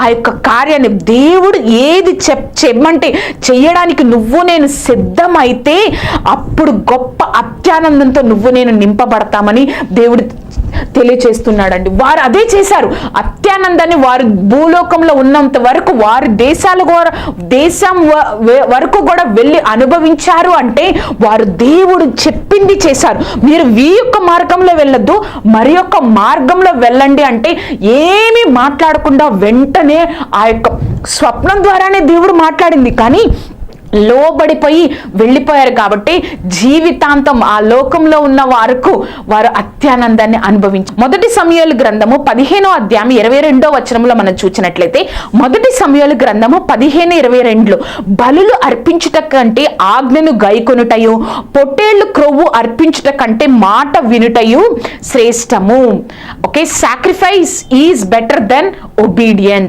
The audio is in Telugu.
ఆ యొక్క కార్యాన్ని దేవుడు ఏది చెప్ చెమ్మంటే చెయ్యడానికి నువ్వు నేను సిద్ధమైతే అప్పుడు గొప్ప అత్యానందంతో నువ్వు నేను నింపబడతామని దేవుడు తెలియచేస్తున్నాడండి. వారు అదే చేశారు. అత్యానందాన్ని వారు భూలోకంలో ఉన్నంత వరకు వారి దేశాలు కూడా దేశం వ- వరకు కూడా వెళ్ళి అనుభవించారు అంటే వారు దేవుడు చెప్పింది చేశారు. మీరు వీ యొక్క మార్గంలో వెళ్ళొద్దు మరి యొక్క మార్గంలో వెళ్ళండి అంటే ఏమీ మాట్లాడకుండా వెంటనే ఆ యొక్క స్వప్నం ద్వారానే దేవుడు మాట్లాడింది. కానీ లోబడిపోయి వెళ్ళిపోయారు కాబట్టి జీవితాంతం ఆ లోకంలో ఉన్న వారికి వారు అత్యానందాన్ని అనుభవించి. మొదటి సమయాలు గ్రంథము పదిహేనో అధ్యాయం ఇరవై రెండో వచనంలో మనం చూసినట్లయితే మొదటి సమయాలు గ్రంథము పదిహేను ఇరవై రెండులో బలులు అర్పించుట కంటే ఆజ్ఞను గైకొనుటయు పొట్టేళ్ళు క్రొవ్వు అర్పించుట కంటే మాట వినుటయు శ్రేష్టము. Okay sacrifice is better than obedience